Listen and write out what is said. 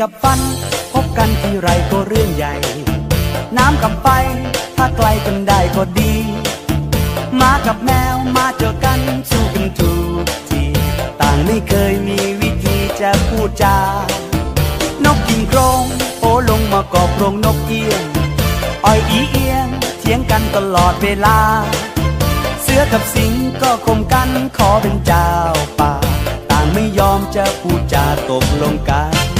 กับฟัน พบกันที่ไรก็เรื่องใหญ่ น้ำกับไฟ ถ้าไกลกันได้ก็ดีหมากับแมวมาเจอกันสู้กันทุกทีต่างไม่เคยมีวิธีจะพูดจานกกินโครงโอลงมากอบโครงนกเอี้ยงอ้อยอีเอียงเถียงกันตลอดเวลา เสือกับสิงก็คมกันขอเป็นเจ้าป่า ต่างไม่ยอมจะพูดจาตกลงกัน